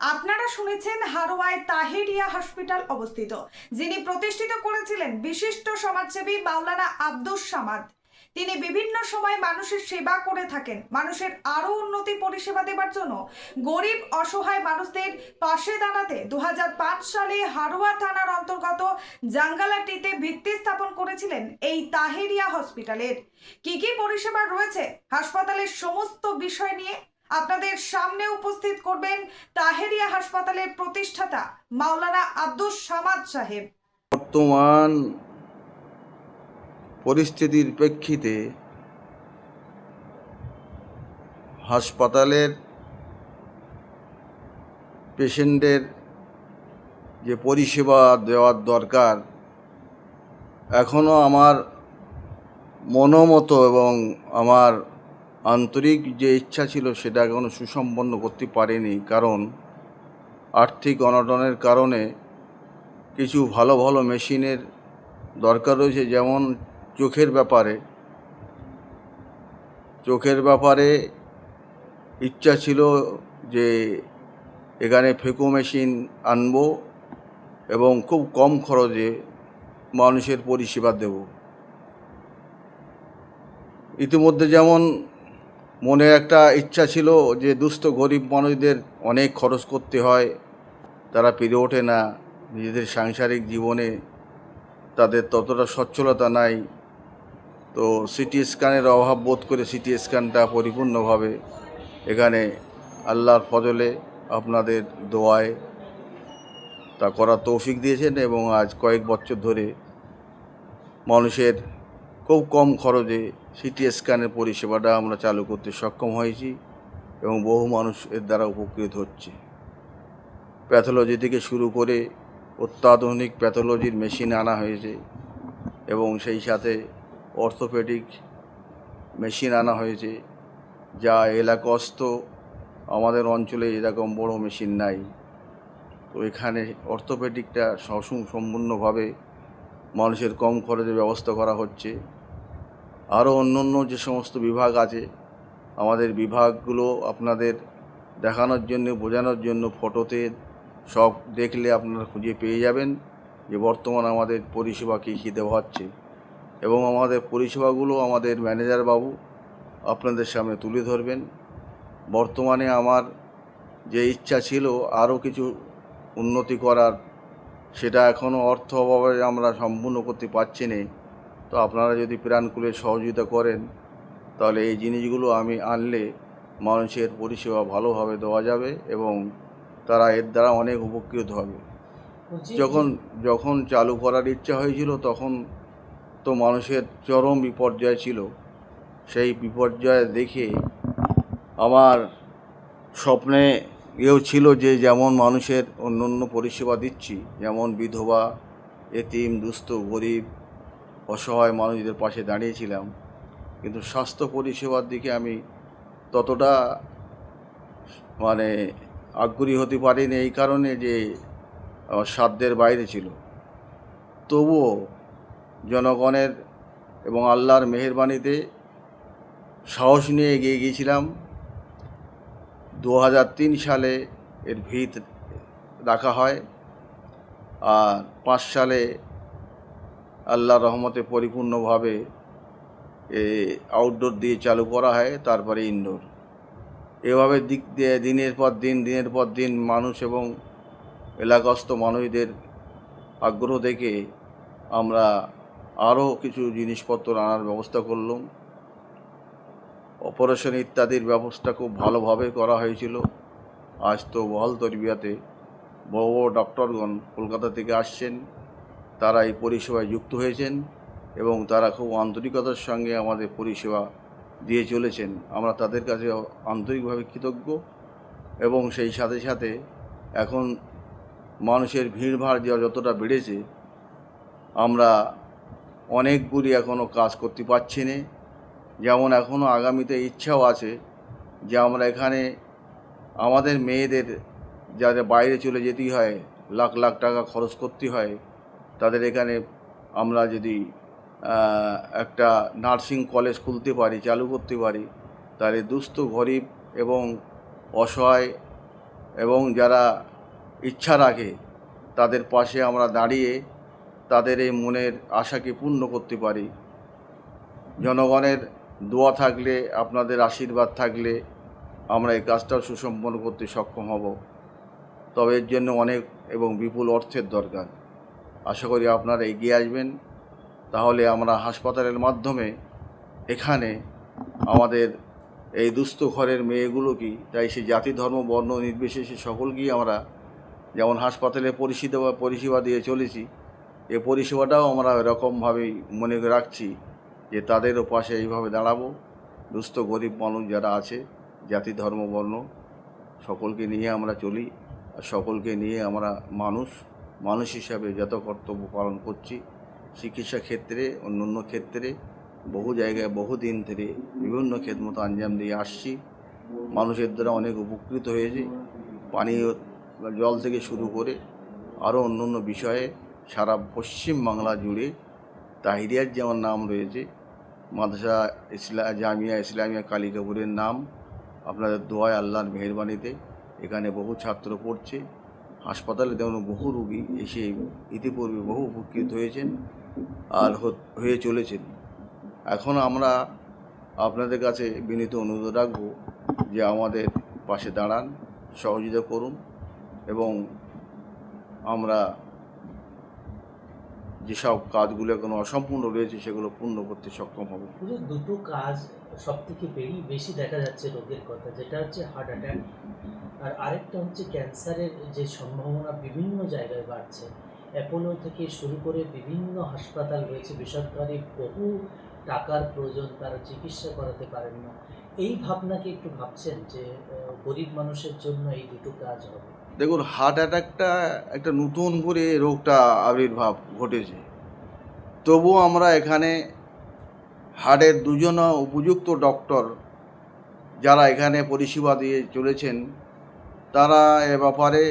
আপনারা শুনেছেন হারোয়ায় তাহেরিয়া হসপিটাল অবস্থিত, যিনি প্রতিষ্ঠিত করেছিলেন বিশিষ্ট সমাজসেবী মাওলানা আব্দুস সামাদ। তিনি বিভিন্ন সময় মানুষের সেবা করে থাকেন, মানুষের আরও উন্নতি পরিষেবা দেবার জন্য। গরিব, অসহায় মানুষদের পাশে দাঁড়াতে দু হাজার পাঁচ সালে হারোয়া থানার অন্তর্গত জাঙ্গালাটিতে ভিত্তি স্থাপন করেছিলেন এই তাহেরিয়া হসপিটালের। কি কি পরিষেবা রয়েছে, হাসপাতালের সমস্ত বিষয় নিয়ে আপনাদের সামনে উপস্থিত করবেন তাহেরিয়া হাসপাতালের প্রতিষ্ঠাতা মাওলানা আব্দুস সামাদ সাহেব। বর্তমান পরিস্থিতির প্রেক্ষিতে হাসপাতালের পেশেন্টের যে পরিষেবা দেওয়ার দরকার এখনও আমার মনোমতো এবং আমার আন্তরিক যে ইচ্ছা ছিল সেটা এখনও সুসম্পন্ন করতে পারিনি, কারণ আর্থিক অনটনের কারণে কিছু ভালো ভালো মেশিনের দরকার রয়েছে। যেমন চোখের ব্যাপারে চোখের ব্যাপারে ইচ্ছা ছিল যে এখানে ফেকো মেশিন আনব এবং খুব কম খরচে মানুষের পরিষেবা দেব। ইতিমধ্যে যেমন মনে একটা ইচ্ছা ছিল যে দুস্থ গরিব মানুষদের অনেক খরচ করতে হয়, তারা পেরে ওঠে না, নিজেদের সাংসারিক জীবনে তাদের ততটা সচ্ছলতা নাই। তো সিটি স্ক্যানের অভাব বোধ করে সিটি স্ক্যানটা পরিপূর্ণভাবে এখানে আল্লাহর ফজলে আপনাদের দোয়ায় তা করার তৌফিক দিয়েছেন এবং আজ কয়েক বছর ধরে মানুষের খুব কম খরচে সিটি স্ক্যানের পরিষেবাটা আমরা চালু করতে সক্ষম হয়েছি এবং বহু মানুষ এর দ্বারা উপকৃত হচ্ছে। প্যাথোলজি থেকে শুরু করে অত্যাধুনিক প্যাথোলজির মেশিন আনা হয়েছে এবং সেই সাথে অর্থোপেডিক মেশিন আনা হয়েছে, যা এলাকস্থ আমাদের অঞ্চলে এরকম বড় মেশিন নাই। তো এখানে অর্থোপেডিকটা সসম সম্পূর্ণভাবে মানুষের কম খরচে ব্যবস্থা করা হচ্ছে। আরও অন্য অন্য যে সমস্ত বিভাগ আছে, আমাদের বিভাগগুলো আপনাদের দেখানোর জন্য, বোঝানোর জন্য ফটোতে সব দেখলে আপনারা খুঁজে পেয়ে যাবেন যে বর্তমান আমাদের পরিষেবা কী কী দেওয়া হচ্ছে। এবং আমাদের পরিষেবাগুলো আমাদের ম্যানেজার বাবু আপনাদের সামনে তুলে ধরবেন। বর্তমানে আমার যে ইচ্ছা ছিল আরও কিছু উন্নতি করার, সেটা এখনও অর্থ অভাবে আমরা সম্পূর্ণ করতে পারছি না। তো আপনারা যদি প্রাণ খুলে সহযোগিতা করেন তাহলে এই জিনিসগুলো আমি আনলে মানুষের পরিষেবা ভালোভাবে দেওয়া যাবে এবং তারা এর দ্বারা অনেক উপকৃত হবে। যখন যখন চালু করার ইচ্ছা হয়েছিল তখন তো মানুষের চরম বিপর্যয় ছিল। সেই বিপর্যয় দেখে আমার স্বপ্নে এও ছিল যে যেমন মানুষের অন্য অন্য পরিষেবা দিচ্ছি যেমন বিধবা এতিম দুস্থ গরিব অসহায় মানুষদের পাশে দাঁড়িয়েছিলাম। কিন্তু স্বাস্থ্য পরিষেবার দিকে আমি ততটা মানে আগ্রহী হতে পারিনি এই কারণে যে সাধ্যের বাইরে ছিল। তবুও জনগণের এবং আল্লাহর মেহেরবানিতে সাহস নিয়ে এগিয়ে গিয়েছিলাম। দু হাজার তিন সালে এর ভিত রাখা হয় আর পাঁচ সালে আল্লাহর রহমতে পরিপূর্ণভাবে আউটডোর দিয়ে চালু করা হয়, তারপরে ইনডোর এভাবে দিক দিয়ে দিনের পর দিন, দিনের পর দিন মানুষ এবং এলাকাস্থ মানুষদের আগ্রহ দেখে আমরা আরও কিছু জিনিসপত্র আনার ব্যবস্থা করলাম। অপারেশন ইত্যাদির ব্যবস্থা খুব ভালোভাবে করা হয়েছিল। আজ তো বহাল তরবিয়াতে বড় বড় ডক্টরগণ কলকাতা থেকে আসছেন। তারা এই পরিষেবায় যুক্ত হয়েছেন এবং তারা খুব আন্তরিকতার সঙ্গে আমাদের পরিষেবা দিয়ে চলেছেন। আমরা তাদের কাছে আন্তরিকভাবে কৃতজ্ঞ এবং সেই সাথে সাথে এখন মানুষের ভিড়ভাড় যা যতটা বেড়েছে, আমরা অনেকগুলি এখনও কাজ করতে পারছি না। যেমন এখনও আগামীতে ইচ্ছাও আছে যে আমরা এখানে আমাদের মেয়েদের যাদের বাইরে চলে যেতেই হয়, লাখ লাখ টাকা খরচ করতে হয় তাদের এখানে আমরা যদি একটা নার্সিং কলেজ খুলতে পারি, চালু করতে পারি, তাহলে দুস্থ, গরিব এবং অসহায় এবং যারা ইচ্ছা রাখে, তাদের পাশে আমরা দাঁড়িয়ে তাদের এই মনের আশাকে পূর্ণ করতে পারি। জনগণের দোয়া থাকলে, আপনাদের আশীর্বাদ থাকলে আমরা এই কাজটাও সুসম্পন্ন করতে সক্ষম হব। তবে এর জন্য অনেক এবং বিপুল অর্থের দরকার। আশা করি আপনারা এগিয়ে আসবেন। তাহলে আমরা হাসপাতালের মাধ্যমে এখানে আমাদের এই দুস্থ ঘরের মেয়েগুলো মেয়েগুলোকে তাই সে জাতি, ধর্ম, বর্ণ, নির্বিশেষে সকলকেই আমরা যেমন হাসপাতালে পরিষেবা পরিষেবা দিয়ে চলেছি, এ পরিষেবাটাও আমরা এরকমভাবেই মনে রাখছি যে তাদেরও পাশে এইভাবে দাঁড়াবো। দুস্থ, গরিব মানুষ যারা আছে, জাতি, ধর্ম, বর্ণ, সকলকে নিয়ে আমরা চলি আর সকলকে নিয়ে আমরা মানুষ মানুষ হিসাবে যত কর্তব্য পালন করছি, চিকিৎসা ক্ষেত্রে অন্য অন্য ক্ষেত্রে, বহু জায়গায়, বহু দিন ধরে বিভিন্ন খেদমত আঞ্জাম দিয়ে আসছি। মানুষের দ্বারা অনেক উপকৃত হয়েছে। পানীয় জল থেকে শুরু করে আরও অন্য অন্য বিষয়ে সারা পশ্চিম বাংলা জুড়ে তাহিরিয়ার যেমন নাম রয়েছে, মাদ্রাসা ইসলা, জামিয়া ইসলামিয়া কালিকাপুরের নাম, আপনাদের দোয়ায় আল্লাহর মেহরবানিতে এখানে বহু ছাত্র পড়ছে। হাসপাতালে তেমন বহু রুগী এসে ইতিপূর্বে বহু উপকৃত হয়েছেন আর হয়ে চলেছেন। এখন আমরা আপনাদের কাছে বিনীত অনুরোধ রাখব যে আমাদের পাশে দাঁড়ান, সহযোগিতা করুন এবং আমরা যেসব কাজগুলো এখনও অসম্পূর্ণ রয়েছে সেগুলো পূর্ণ করতে সক্ষম হব। দুটো কাজ সব থেকে বেরি, বেশি দেখা যাচ্ছে রোগের কথা, যেটা হচ্ছে হার্ট অ্যাটাক আর আরেকটা হচ্ছে ক্যান্সারের যে সম্ভাবনা বিভিন্ন জায়গায় বাড়ছে। অ্যাপোলো থেকে শুরু করে বিভিন্ন হাসপাতাল রয়েছে, বেসরকারি বহু টাকার প্রয়োজন, তারা চিকিৎসা করাতে পারেন না। এই ভাবনাকে একটু ভাবছেন যে গরিব মানুষের জন্য এই দুটো কাজ হবে। দেখুন হার্ট অ্যাটাকটা একটা নতুন করে রোগটা আবির্ভাব ঘটেছে। তবুও আমরা এখানে হার্টের দুজন উপযুক্ত ডক্টর যারা এখানে পরিষেবা দিয়ে চলেছেন, তারা এ ব্যাপারে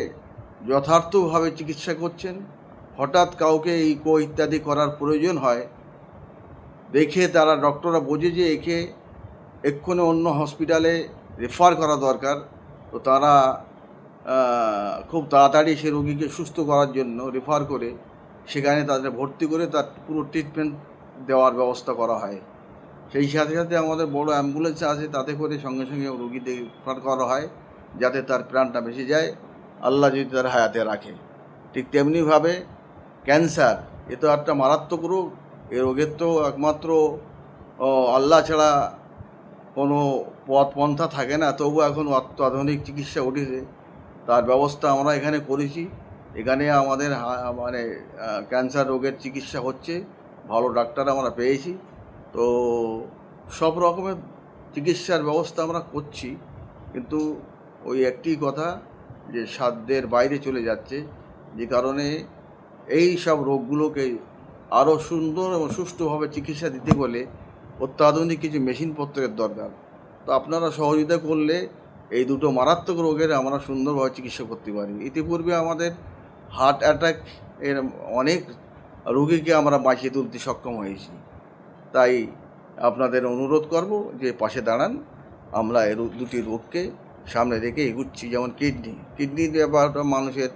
যথার্থভাবে চিকিৎসা করছেন। হঠাৎ কাউকে ইকো ইত্যাদি করার প্রয়োজন হয়, দেখে তারা ডক্টররা বোঝে যে একে এক্ষুনি অন্য হসপিটালে রেফার করা দরকার। তো তারা খুব তাড়াতাড়ি সে রোগীকে সুস্থ করার জন্য রেফার করে, সেখানে তাদের ভর্তি করে তার পুরো ট্রিটমেন্ট দেওয়ার ব্যবস্থা করা হয়। সেই সাথে সাথে আমাদের বড় অ্যাম্বুলেন্স আছে, তাতে করে সঙ্গে সঙ্গে রোগীদের রেফার করা হয়, যাতে তার প্রাণটা বেঁচে যায়। আল্লাহ যদি তার হায়াতে রাখে। ঠিক তেমনিভাবে ক্যান্সার, এ তো একটা মারাত্মক রোগ। এ রোগের তো একমাত্র আল্লাহ ছাড়া কোনো পথ পন্থা থাকে না। তবু এখন অত্যাধুনিক চিকিৎসা উঠেছে। তার ব্যবস্থা আমরা এখানে করেছি। এখানে আমাদের মানে ক্যান্সার রোগের চিকিৎসা হচ্ছে। ভালো ডাক্তার আমরা পেয়েছি। তো সব রকমের চিকিৎসার ব্যবস্থা আমরা করছি, কিন্তু ওই একটি কথা যে সাধ্যের বাইরে চলে যাচ্ছে, যে কারণে এই সব রোগগুলোকে আরও সুন্দর এবং সুষ্ঠুভাবে চিকিৎসা দিতে গেলে অত্যাধুনিক কিছু মেশিনপত্রের দরকার। তো আপনারা সহযোগিতা করলে এই দুটো মারাত্মক রোগের আমরা সুন্দরভাবে চিকিৎসা করতে পারি। ইতিপূর্বে আমাদের হার্ট অ্যাটাক এর অনেক রোগীকে আমরা বাঁচিয়ে তুলতে সক্ষম হয়েছি। তাই আপনাদের অনুরোধ করব যে পাশে দাঁড়ান। আমরা এর দুটি রোগকে সামনে রেখে এগুচ্ছি, যেমন কিডনি। কিডনির ব্যাপারটা মানুষের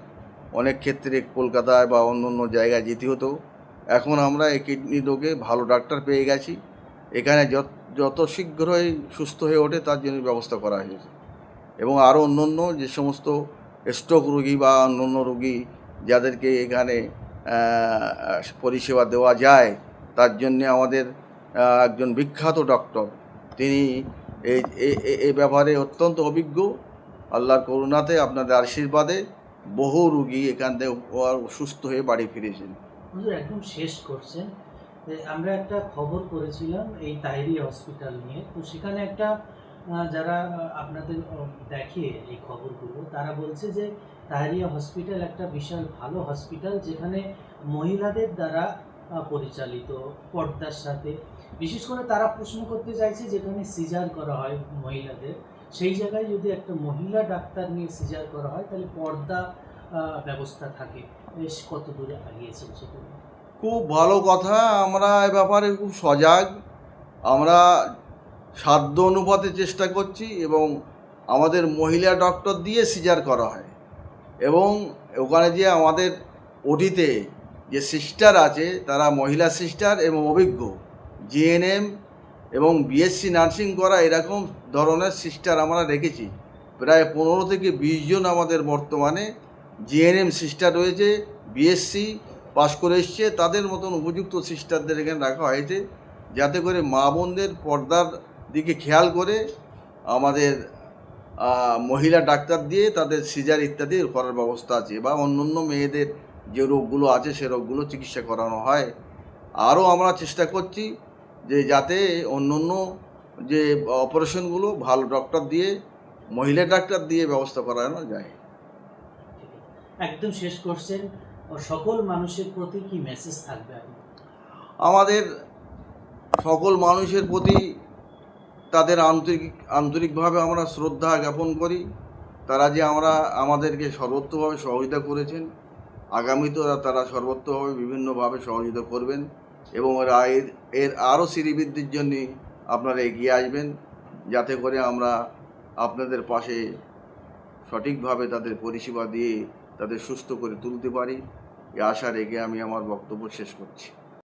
অনেক ক্ষেত্রে কলকাতায় বা অন্য অন্য জায়গায় যেতে হতো। এখন আমরা এই কিডনি রোগে ভালো ডাক্তার পেয়ে গেছি। এখানে যত যত শীঘ্রই সুস্থ হয়ে ওঠে, তার জন্য ব্যবস্থা করা হয়েছে। এবং আরও অন্য অন্য যে সমস্ত স্ট্রোক রোগী বা অন্য অন্য রোগী যাদেরকে এখানে পরিষেবা দেওয়া যায়, তার জন্যে আমাদের একজন বিখ্যাত ডক্টর তিনি এই এই ব্যাপারে অত্যন্ত অভিজ্ঞ। আল্লাহর করুণাতে আপনাদের আশীর্বাদে বহু রুগী এখান থেকে সুস্থ হয়ে বাড়ি ফিরেছেন। একদম শেষ করছেন। আমরা একটা খবর করেছিলাম এই তাইরি হসপিটাল নিয়ে। তো সেখানে একটা যারা আপনাদের দেখে এই খবরগুলো, তারা বলছে যে তাইরিয়া হসপিটাল একটা বিশাল ভালো হসপিটাল যেখানে মহিলাদের দ্বারা পরিচালিত পর্দার সাথে বিশেষ করে তারা প্রশ্ন করতে চাইছে যেখানে সিজার করা হয় মহিলাদের। সেই জায়গায় যদি একটা মহিলা ডাক্তার নিয়ে সিজার করা হয়, তাহলে পর্দা ব্যবস্থা থাকে। বেশ কত দূরে আগিয়েছেন সেগুলো খুব ভালো কথা। আমরা এ ব্যাপারে খুব সজাগ। আমরা সাধ্য অনুপাতে চেষ্টা করছি এবং আমাদের মহিলা ডক্টর দিয়ে সিজার করা হয়। এবং ওখানে যে আমাদের ওটিতে যে সিস্টার আছে, তারা মহিলা সিস্টার এবং অভিজ্ঞ। জিএনএম এবং বিএসসি নার্সিং করা এরকম ধরনের সিস্টার আমরা রেখেছি। প্রায় পনেরো থেকে বিশ জন আমাদের বর্তমানে জিএনএম সিস্টার রয়েছে বিএসসি পাশ করে এসছে। তাদের মতন উপযুক্ত সিস্টারদের এখানে রাখা হয়েছে, যাতে করে মা বোনদের পর্দার দিকে খেয়াল করে আমাদের মহিলা ডাক্তার দিয়ে তাদের সিজার ইত্যাদি করার ব্যবস্থা আছে বা অন্য অন্য মেয়েদের যে রোগগুলো আছে, সে রোগগুলো চিকিৎসা করানো হয়। আরও আমরা চেষ্টা করছি যে যাতে অন্য অন্য যে অপারেশনগুলো ভালো ডক্টর দিয়ে মহিলা ডাক্তার দিয়ে ব্যবস্থা করানো যায়। একদম শেষ করছেন সকল মানুষের প্রতি কি মেসেজ থাকবে? আমাদের সকল মানুষের প্রতি তাদের আন্তরিক আন্তরিকভাবে আমরা শ্রদ্ধা জ্ঞাপন করি। তারা যে আমরা আমাদেরকে সর্বত্রভাবে সহযোগিতা করেছেন। আগামীতেও তারা সর্বত্রভাবে বিভিন্নভাবে সহযোগিতা করবেন। এবং এর এর আরও শ্রীবৃদ্ধির জন্যে আপনারা এগিয়ে আসবেন যাতে করে আমরা আপনাদের পাশে সঠিকভাবে তাদের পরিষেবা দিয়ে তাদের সুস্থ করে তুলতে পারি। এ আশা রেখে আমি আমার বক্তব্য শেষ করছি।